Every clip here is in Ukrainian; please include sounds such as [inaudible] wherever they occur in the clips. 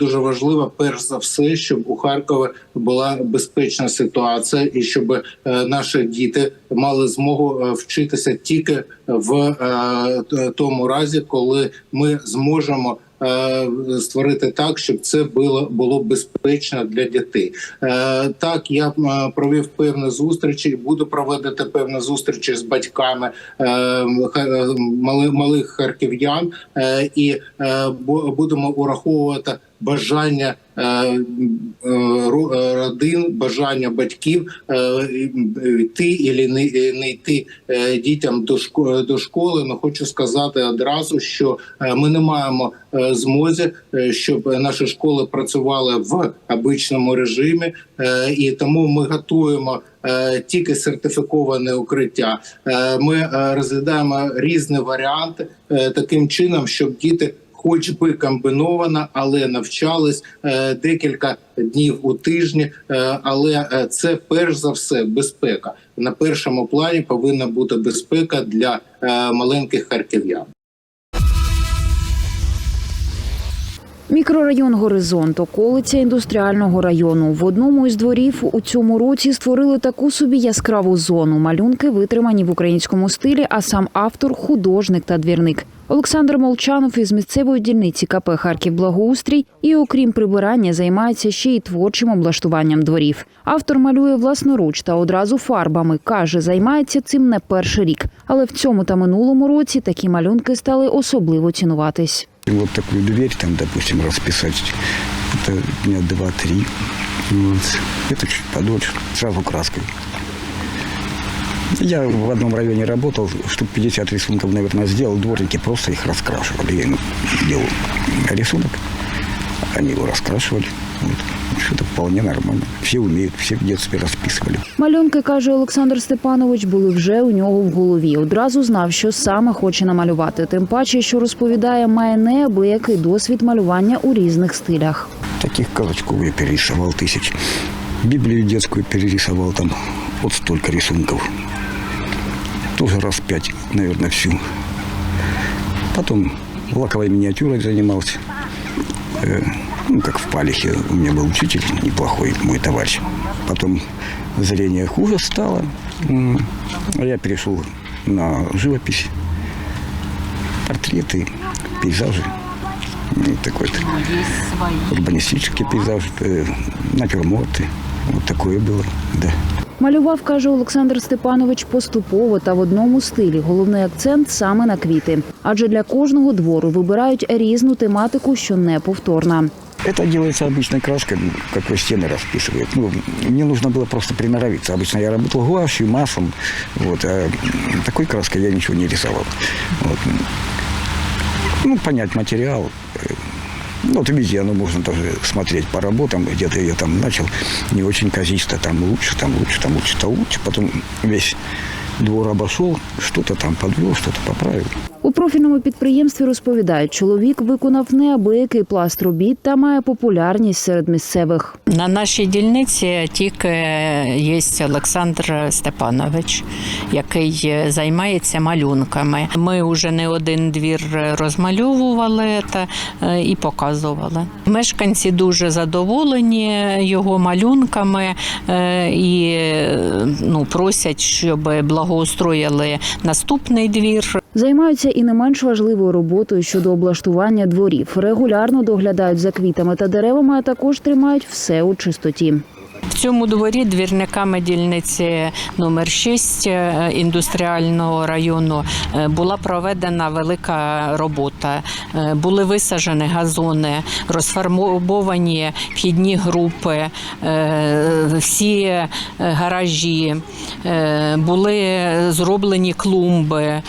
дуже важливо, перш за все, щоб у Харкові була безпечна ситуація, і щоб е, наші діти мали змогу е, вчитися тільки в е, тому разі, коли ми зможемо. Створити так, щоб це було було безпечно для дітей. Так, я провів певні зустрічі, і буду проводити певні зустрічі з батьками малих харків'ян, і будемо ураховувати бажання е, е, е, родин, бажання батьків йти і не, йти дітям до школи. Ну хочу сказати одразу, що ми не маємо змозі, щоб наші школи працювали в обичному режимі, і тому ми готуємо. Тільки сертифіковане укриття. Ми розглядаємо різні варіанти таким чином, щоб діти хоч би комбіновано, але навчались е, декілька днів у тижні. Е, але е, це перш за все безпека. На першому плані повинна бути безпека для маленьких харків'ян. Мікрорайон Горизонт, околиця індустріального району. В одному із дворів у цьому році створили таку собі яскраву зону. Малюнки витримані в українському стилі, а сам автор художник та двірник. Олександр Молчанов із місцевої дільниці КП Харків Благоустрій і, окрім прибирання, займається ще й творчим облаштуванням дворів. Автор малює власноруч та одразу фарбами. каже, займається цим не перший рік. Але в цьому та минулому році такі малюнки стали особливо цінуватись. Вот такую дверь там, допустим, расписать. Это дня два-три. Вот. Это чуть подольше, сразу краской. Я в одном районе работал, штук 50 рисунков, наверное, сделал. Дворники просто их раскрашивали. Я им делал рисунок, они его раскрашивали. Вот. Что-то вполне нормально. Все умеют, все в детстве расписывали. Малюнки, каже Олександр Степанович, були вже у нього в голові. Одразу знав, що саме хоче намалювати. Тим паче, що розповідає, має неабиякий досвід малювання у різних стилях. Таких казачков я перерисовал тысяч. Библию детскую перерисовал там вот столько рисунков. Тоже раз пять, наверное, всю. Потом лаковой миниатюрой занимался. Э, ну, как в Палихе. У меня был учитель неплохой, мой товарищ. Потом зрение хуже стало. А Я перешел на живопись. Портреты, пейзажи. Ну, такой-то урбанистические пейзажи, э, натюрморты. Вот такое было, да. Малював, каже Олександр Степанович, поступово та в одному стилі. Головний акцент саме на квіти. Адже для кожного двору вибирають різну тематику, що неповторна. Это делается обычной краской, ну, как вы стены расписывают. Ну, мне нужно было просто приноровиться. Обычно я работал гуашью, маслом. Вот, а такой краской я ничего не рисовал. Вот. Ну, понять материал. Ну, вот видите, оно можно даже смотреть по работам. Где-то я там начал не очень казисто, там лучше, там лучше, там лучше, там лучше. Потом весь двор обошел, что-то там подвел, что-то поправил. У профільному підприємстві розповідають, чоловік виконав неабиякий пласт робіт та має популярність серед місцевих. На нашій дільниці тільки є Олександр Степанович, який займається малюнками. Ми вже не один двір розмальовували та е, і показували. Мешканці дуже задоволені його малюнками е, і е, ну, просять, щоб благоустроїли наступний двір. Займаються і не менш важливою роботою щодо облаштування дворів. Регулярно доглядають за квітами та деревами, а також тримають все у чистоті. В цьому дворі двірниками дільниці номер 6 е, індустріального району е, була проведена велика робота. Е, Були висаджені газони, розфарбовані вхідні групи, всі гаражі, були зроблені клумби.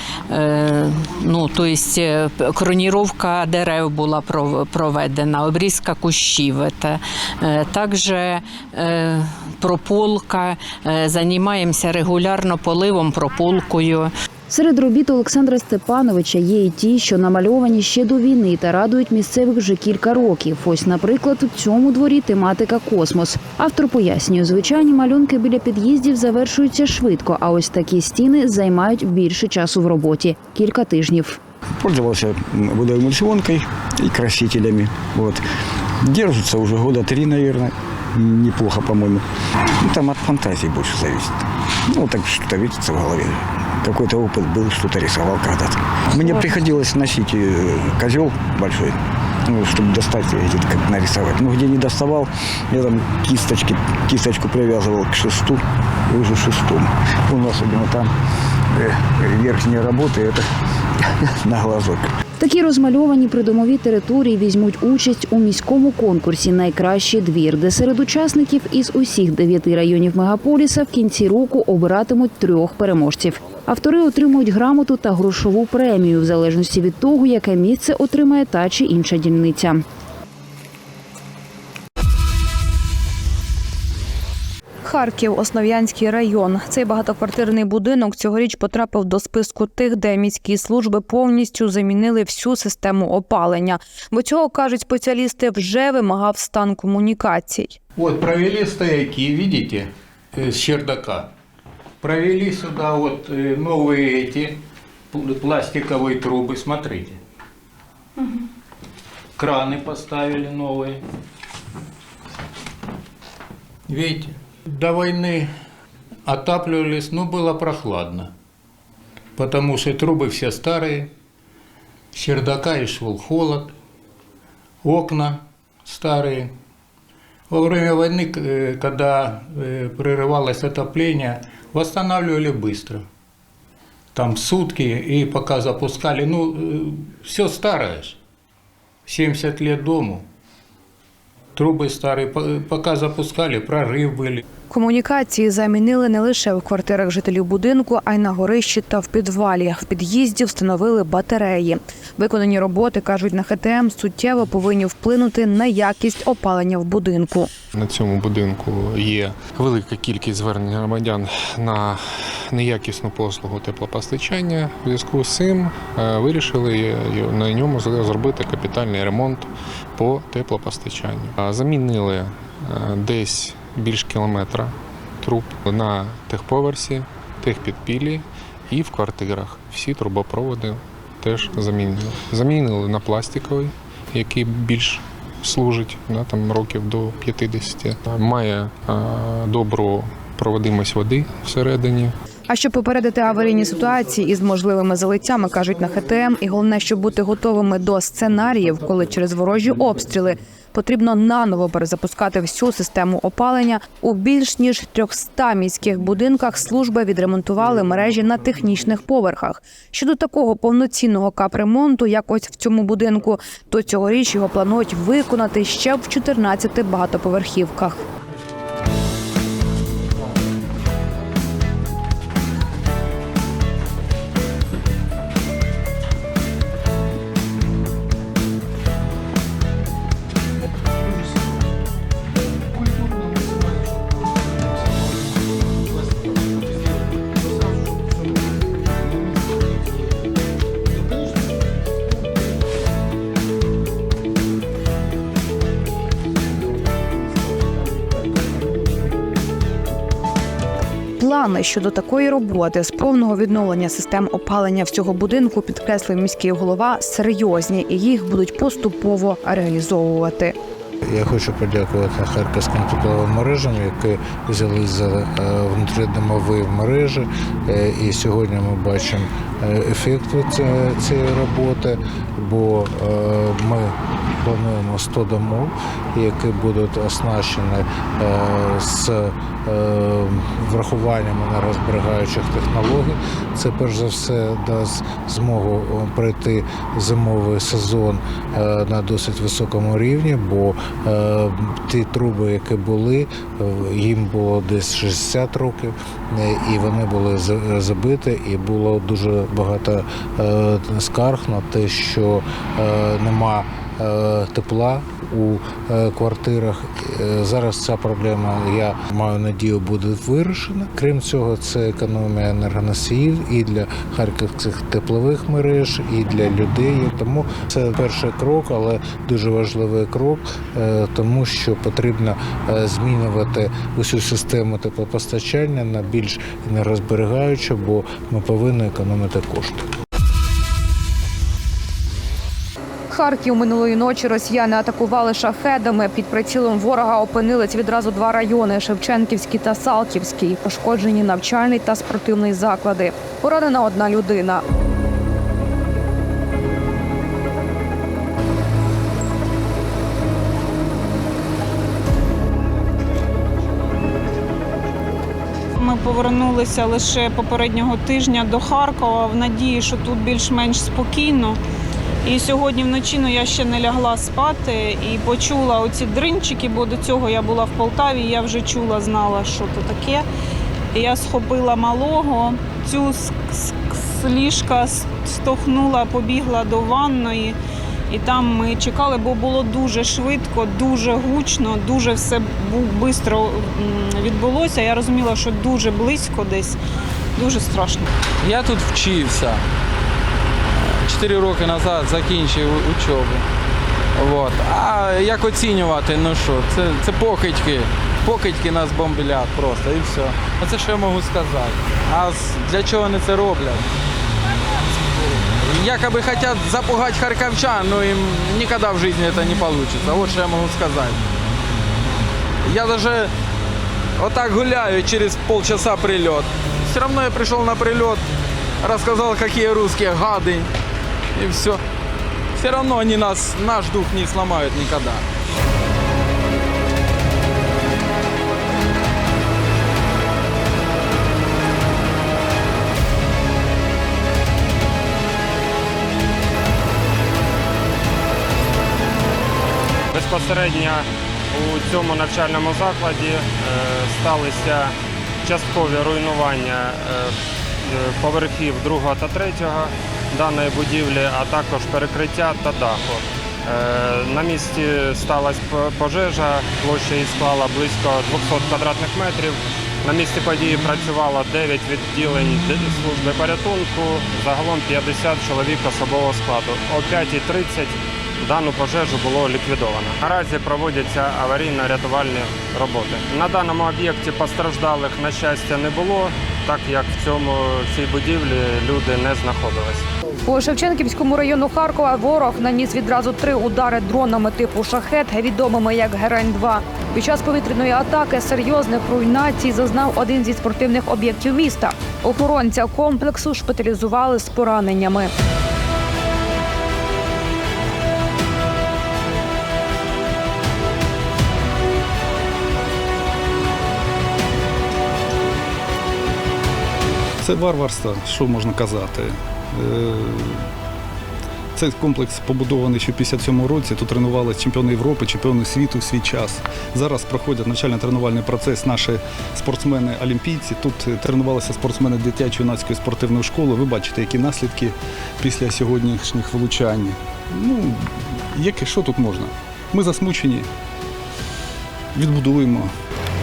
Ну, тобто кроніровка дерев була проведена, обрізка кущів. Також прополка, е, займаємося регулярно поливом, прополкою. Серед робіт Олександра Степановича є і ті, що намальовані ще до війни та радують місцевих вже кілька років. Ось, наприклад, у цьому дворі тематика космос. Автор пояснює, звичайні малюнки біля під'їздів завершуються швидко, а ось такі стіни займають більше часу в роботі кілька тижнів. Пользовался м, водоэмульсионкой и красителями. Вот. Держится уже года три, наверное Неплохо, по-моему. Ну, там от фантазии больше зависит. Ну, так что-то видится в голове. Какой-то опыт был, что-то рисовал когда-то. Мне приходилось носить э, козел большой, ну, чтобы достать, эти, как нарисовать. Ну, где не доставал, я там кисточки, кисточку привязывал к шесту, и уже шестом. У нас особенно там э, верхние работы, это [laughs] на глазок. Такі розмальовані придомові території візьмуть участь у міському конкурсі Найкращий двір, де серед учасників із усіх дев'яти районів мегаполіса в кінці року обиратимуть трьох переможців. Автори отримують грамоту та грошову премію в залежності від того, яке місце отримає та чи інша дільниця. Харків, Основ'янський район. Цей багатоквартирний будинок цьогоріч потрапив до списку тих, де міські служби повністю замінили всю систему опалення. Бо цього кажуть спеціалісти, вже вимагав стан комунікацій. Вот провели стояки, видите, э, с чердака. Провели сюда вот э, новые эти пл- пластиковые трубы, смотрите. Краны поставили новые. Видите, До войны отапливались, но было прохладно. Потому что трубы все старые, с чердака и шел холод, окна старые. Во время войны, э, когда э, прерывалось отопление, восстанавливали быстро. Там сутки, и пока запускали, ну, все старое ж. 70 лет дому. Трубы старые, По- пока запускали, прорыв были. Комунікації замінили не лише в квартирах жителів будинку, а й на горищі та в підвалі. В під'їзді встановили батареї. Виконані роботи кажуть на ХТМ суттєво повинні вплинути на якість опалення в будинку. На цьому будинку є велика кількість звернень громадян на неякісну послугу теплопостачання. В зв'язку з цим е, вирішили на ньому зробити капітальний ремонт по теплопостачанню. Замінили е, десь більш кілометра труб на техповерсі, техпідпіллі і в квартирах. Всі трубопроводи теж замінили. Замінили на пластиковий, який більш служить да, там років до 50. Має е, добру проводимость води всередині. А щоб попередити аварійні ситуації із можливими залиттями, кажуть на ХТМ, і головне, щоб бути готовими до сценаріїв, коли через ворожі обстріли потрібно наново перезапускати всю систему опалення. У більш ніж 300 міських будинках служби відремонтували мережі на технічних поверхах. Щодо такого повноцінного капремонту, як ось в цьому будинку, то цьогоріч його планують виконати ще в 14 багатоповерхівках. Плани щодо такої роботи з повного відновлення систем опалення всього будинку, підкреслив міський голова, серйозні і їх будуть поступово реалізовувати. Я хочу подякувати харківським тепловим мережам, які взяли за е, внутрідомові мережі. Е, І сьогодні ми бачимо е, ефект цієї- роботи, бо ми плануємо 100 домов, які будуть оснащені з врахуванням енергозберігаючих технологій. Це перш за все дасть змогу пройти зимовий сезон на досить високому рівні, бо ті труби, які були, е, їм було десь 60 років, е, і вони були за- забиті, і було дуже багато е, скарг на те, що е, нема е, тепла у е, квартирах. Е, Зараз ця проблема, я маю надію, буде вирішена. Крім цього, це економія енергоносіїв і для харківських теплових мереж, і для людей. Тому це перший крок, але дуже важливий крок, е, тому що потрібно змінювати усю систему теплопостачання на більш енергозберігаючу, бо ми повинні економити кошти. Харків минулої ночі росіяни атакували шахедами. Під прицілом ворога опинились відразу два райони: Шевченківський та Салтівський. Пошкоджені навчальний та спортивний заклади. Поранена одна людина. Ми повернулися лише попереднього тижня до Харкова в надії, що тут більш-менш спокійно. І сьогодні вночі ну, я ще не лягла спати і почула оці дринчики, бо до цього я була в Полтаві, я вже чула, знала, що це таке. І я схопила малого, цю з, з, з ліжка стохнула, побігла до ванної. І там ми чекали, бо було дуже швидко, дуже гучно, дуже все швидко відбулося. Я розуміла, що дуже близько десь, дуже страшно. Я тут вчився. Чотири роки назад закінчив учобу. От. А як оцінювати, ну що, це, це покидьки. Покидьки нас бомблять просто і все. Оце що я можу сказати. А з- для чого вони це роблять? Якобы хотят запугать харьковчан, но им никогда в жизни это не получится. Вот что я могу сказать. Я даже вот так гуляю, через полчаса прилет. Все равно я пришел на прилет, рассказал, какие русские гады, и все. Все равно они нас, наш дух не сломают никогда. Безпосередньо у цьому навчальному закладі е, сталися часткові руйнування е, е, поверхів другого та третього даної будівлі, а також перекриття та даху. Е, На місці сталася пожежа, площа її склала близько 200 квадратних метрів. На місці події працювало 9 відділень служби порятунку, загалом 50 чоловік особового складу. О 5.30 Дану пожежу було ліквідовано. Наразі проводяться аварійно-рятувальні роботи. На даному об'єкті постраждалих, на щастя, не було, так як в цьому в цій будівлі люди не знаходились. По Шевченківському району Харкова ворог наніс відразу три удари дронами типу шахет, відомими як Герань-2. Під час повітряної атаки серйозних руйнацій зазнав один зі спортивних об'єктів міста. Охоронця комплексу шпиталізували з пораненнями. Це варварство, що можна казати. Е, Цей комплекс побудований ще в 57 році. Тут тренувалися чемпіони Європи, чемпіони світу в свій час. Зараз проходять навчально-тренувальний процес наші спортсмени-олімпійці. Тут тренувалися спортсмени дитячо-юнацької спортивної школи. Ви бачите, які наслідки після сьогоднішніх влучань. Ну, яке, що тут можна? Ми засмучені, відбудуємо.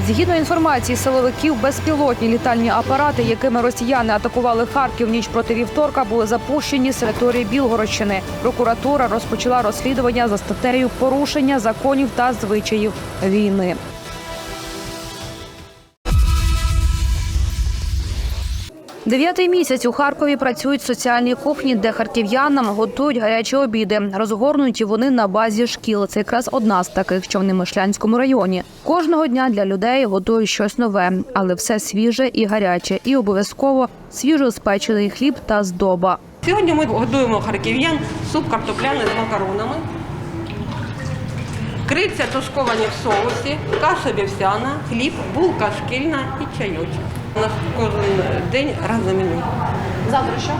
Згідно інформації силовиків, безпілотні літальні апарати, якими росіяни атакували Харків ніч проти вівторка, були запущені з території Білгородщини. Прокуратура розпочала розслідування за статтею порушення законів та звичаїв війни. Дев'ятий місяць у Харкові працюють соціальні кухні, де харків'янам готують гарячі обіди. Розгорнуті вони на базі шкіл. Це якраз одна з таких, що в Немишлянському районі. Кожного дня для людей готують щось нове, але все свіже і гаряче, і обов'язково свіжо спечений хліб та здоба. Сьогодні ми годуємо харків'ян суп картопляний з макаронами. Криця тушковані в соусі, каша вівсяна, хліб, булка шкільна і чайочок. У нас кожен день раз за меню. Завтра що?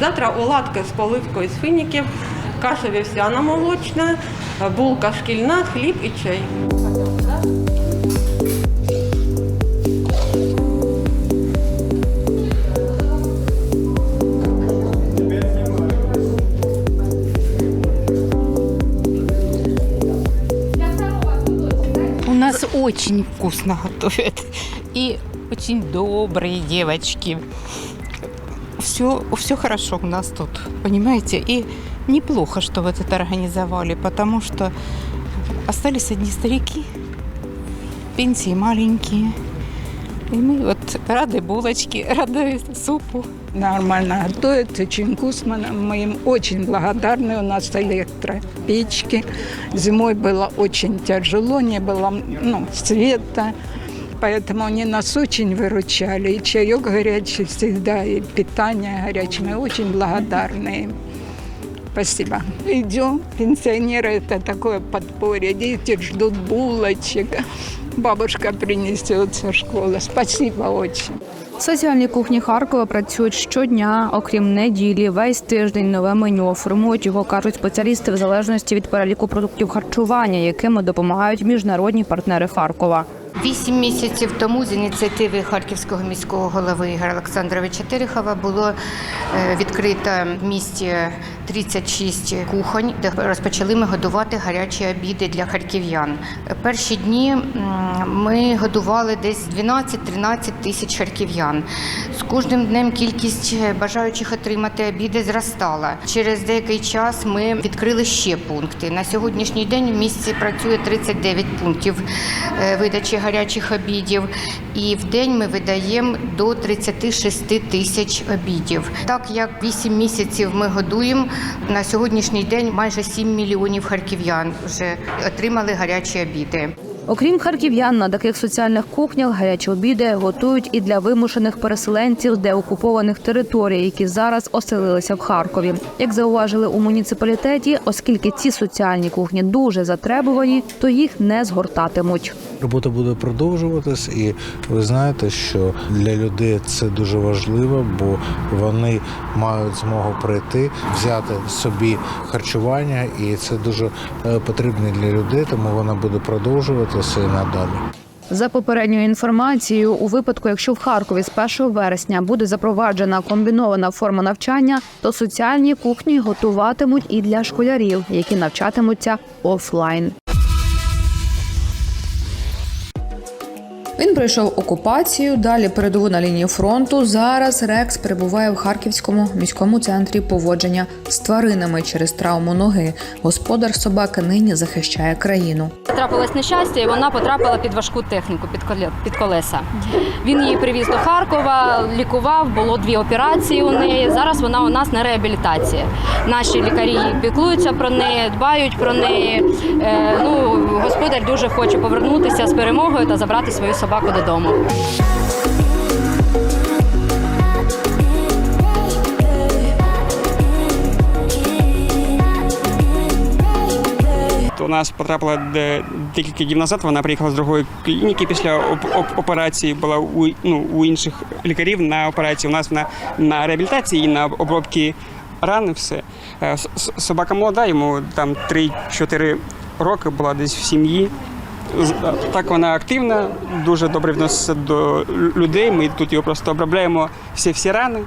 Завтра оладки з поливкою з фініків, каша вівсяна молочна, булка шкільна, хліб і чай. У нас очень вкусно готовят. И очень добрые девочки. Все, все хорошо у нас тут, понимаете? И неплохо, что вот это организовали, потому что остались одни старики, пенсии маленькие. И мы вот Рады булочки, рады [laughs] супу. Нормально готовят, очень вкусно. Мы им очень благодарны. У нас электропечки. Зимой было очень тяжело, не было ну, света. Поэтому они нас очень выручали. И чаек горячий всегда, и питание горячее. Мы очень благодарны им. Спасибо. Идем. Пенсионеры – это такое подспорье. Дети ждут булочек. Бабушка принесет со школы. Спасибо очень. Соціальні кухні Харкова працюють щодня, окрім неділі, весь тиждень нове меню. Формують його, кажуть спеціалісти, в залежності від переліку продуктів харчування, якими допомагають міжнародні партнери Харкова. Вісім місяців тому з ініціативи харківського міського голови Ігоря Олександровича Терехова було е, відкрито в місті 36 кухонь, де розпочали ми годувати гарячі обіди для харків'ян. Перші дні ми годували десь 12-13 тисяч харків'ян. З кожним днем кількість бажаючих отримати обіди зростала. Через деякий час ми відкрили ще пункти. На сьогоднішній день в місті працює 39 пунктів е, видачі гарячих обідів, і в день ми видаємо до 36 тисяч обідів. Так як 8 місяців ми годуємо, на сьогоднішній день майже 7 мільйонів харків'ян вже отримали гарячі обіди. Окрім харків'ян, на таких соціальних кухнях гарячі обіди готують і для вимушених переселенців з деокупованих територій, які зараз оселилися в Харкові. Як зауважили у муніципалітеті, оскільки ці соціальні кухні дуже затребувані, то їх не згортатимуть. Робота буде продовжуватись, і ви знаєте, що для людей це дуже важливо, бо вони мають змогу прийти, взяти собі харчування, і це дуже е, потрібно для людей, тому вона буде продовжуватися і надалі. За попередньою інформацією, у випадку, якщо в Харкові з 1 вересня буде запроваджена комбінована форма навчання, то соціальні кухні готуватимуть і для школярів, які навчатимуться офлайн. Він пройшов окупацію, далі передову на лінії фронту. Зараз Рекс перебуває в Харківському міському центрі поводження з тваринами через травму ноги. Господар собаки нині захищає країну. Трапилось нещастя, і вона потрапила під важку техніку під коле- колеса. Він її привіз до Харкова, лікував, було дві операції у неї. Зараз вона у нас на реабілітації. Наші лікарі піклуються про неї, дбають про неї. Е, ну, господар дуже хоче повернутися з перемогою та забрати свою собаку додому. У нас потрапила декілька днів назад. Вона приїхала з другої клініки після оп- оп- операції. Була у ну у інших лікарів на операції. У нас вона на реабілітації і на обробки ран. і Все Е, собака молода, йому там 3-4 роки була десь в сім'ї. Так вона активна, дуже добре відноситься до людей. Ми тут його просто обробляємо всі всі рани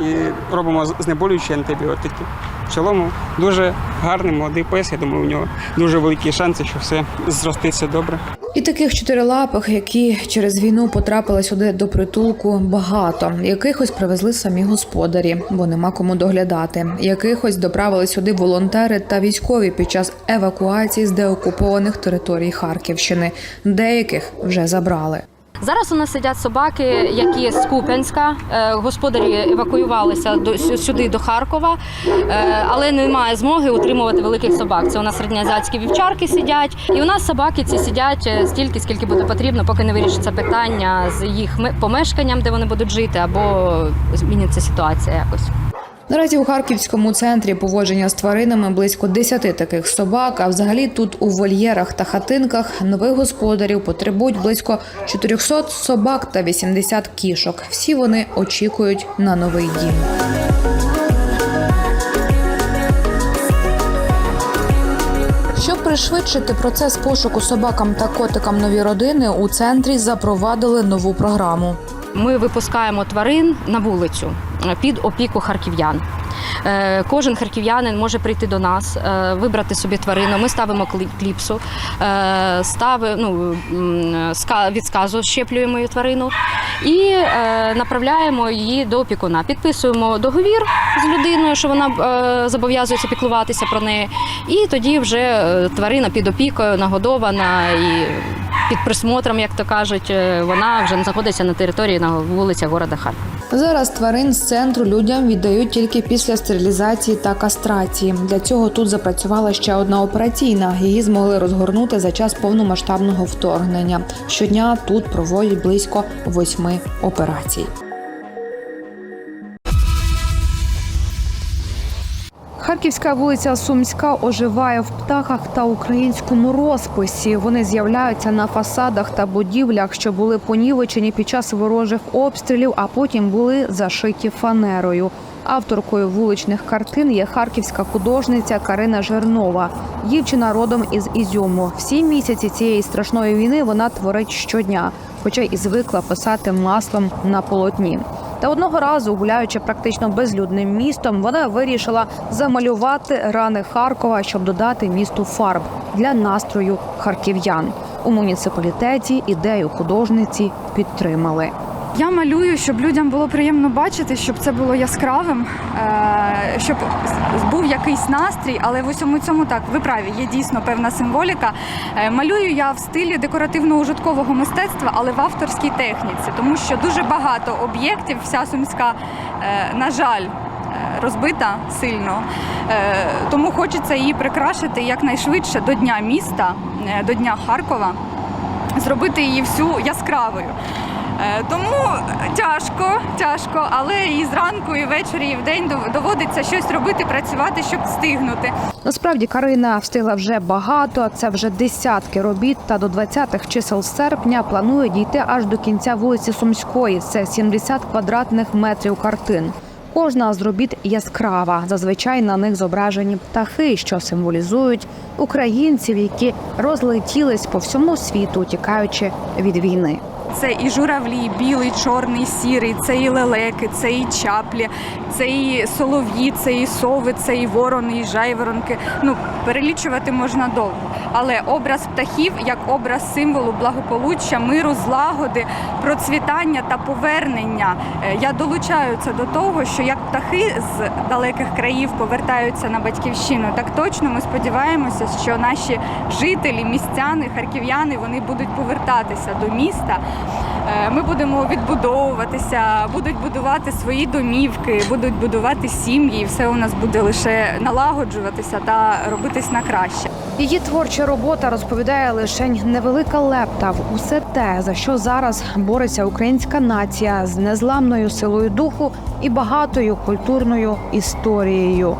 і робимо знеболюючі антибіотики. В цілому дуже гарний молодий пес. Я думаю, у нього дуже великі шанси, що все зроститься добре. І таких чотирилапих, які через війну потрапили сюди до притулку, багато. Якихось привезли самі господарі, бо нема кому доглядати. Якихось доправили сюди волонтери та військові під час евакуації з деокупованих територій Харківщини. Деяких вже забрали. Зараз у нас сидять собаки, які з Куп'янська. Е, Господарі евакуювалися до сюди до Харкова, е, але немає змоги утримувати великих собак. Це у нас середньоазіатські вівчарки сидять, і у нас собаки ці сидять е, стільки, скільки буде потрібно, поки не вирішиться питання з їх помешканням, де вони будуть жити, або зміниться ситуація якось. Наразі у харківському центрі поводження з тваринами близько 10 таких собак. А взагалі тут у вольєрах та хатинках нових господарів потребують близько 400 собак та 80 кішок. Всі вони очікують на новий дім. Щоб пришвидшити процес пошуку собакам та котикам нові родини, у центрі запровадили нову програму. Ми випускаємо тварин на вулицю під опіку харків'ян. Е, Кожен харків'янин може прийти до нас, е, вибрати собі тварину. Ми ставимо клі- кліпсу, е, стави, ну, від сказу щеплюємо тварину і е, направляємо її до опікуна. Підписуємо договір з людиною, що вона е, зобов'язується піклуватися про неї. І тоді вже е, тварина під опікою нагодована і під присмотром, як то кажуть, е, вона вже знаходиться на території на вулицях города Харкова. Зараз тварин з центру людям віддають тільки після стерилізації та кастрації. Для цього тут запрацювала ще одна операційна. Її змогли розгорнути за час повномасштабного вторгнення. Щодня тут проводять близько восьми операцій. Харківська вулиця Сумська оживає в птахах та українському розписі. Вони з'являються на фасадах та будівлях, що були понівечені під час ворожих обстрілів, а потім були зашиті фанерою. Авторкою вуличних картин є харківська художниця Карина Жернова. Дівчина родом із Ізюму. Всі місяці цієї страшної війни вона творить щодня, хоча і звикла писати маслом на полотні. Та одного разу, гуляючи практично безлюдним містом, вона вирішила замалювати рани Харкова, щоб додати місту фарб для настрою харків'ян. У муніципалітеті ідею художниці підтримали. Я малюю, щоб людям було приємно бачити, щоб це було яскравим, е, щоб був якийсь настрій, але в усьому цьому так, ви праві, є дійсно певна символіка. Е, Малюю я в стилі декоративно-ужиткового мистецтва, але в авторській техніці, тому що дуже багато об'єктів, вся сумська, е, на жаль, розбита сильно. Тому хочеться її прикрашити якнайшвидше до Дня міста, до Дня Харкова, зробити її всю яскравою. Е, Тому тяжко, тяжко, але і зранку, і ввечері, і вдень дов- доводиться щось робити, працювати, щоб встигнути. Насправді Карина встигла вже багато. Це вже десятки робіт. Та до 20-х чисел серпня планує дійти аж до кінця вулиці Сумської. Це 70 квадратних метрів картин. Кожна з робіт яскрава. Зазвичай на них зображені птахи, що символізують українців, які розлетілись по всьому світу, тікаючи від війни. Це і журавлі, білий, чорний, сірий, це і лелеки, це і чаплі, це і солов'ї, це і сови, це і ворони, і жайворонки. Ну перелічувати можна довго. Але образ птахів як образ символу благополуччя, миру, злагоди, процвітання та повернення. Е, Я долучаюся до того, що як птахи з далеких країв повертаються на батьківщину, так точно ми сподіваємося, що наші жителі, містяни, харків'яни вони будуть повертатися до міста. Е, Ми будемо відбудовуватися, будуть будувати свої домівки, будуть будувати сім'ї, і все у нас буде лише налагоджуватися та робитись на краще. Її творча робота розповідає лише невелика лепта в усе те, за що зараз бореться українська нація з незламною силою духу і багатою культурною історією.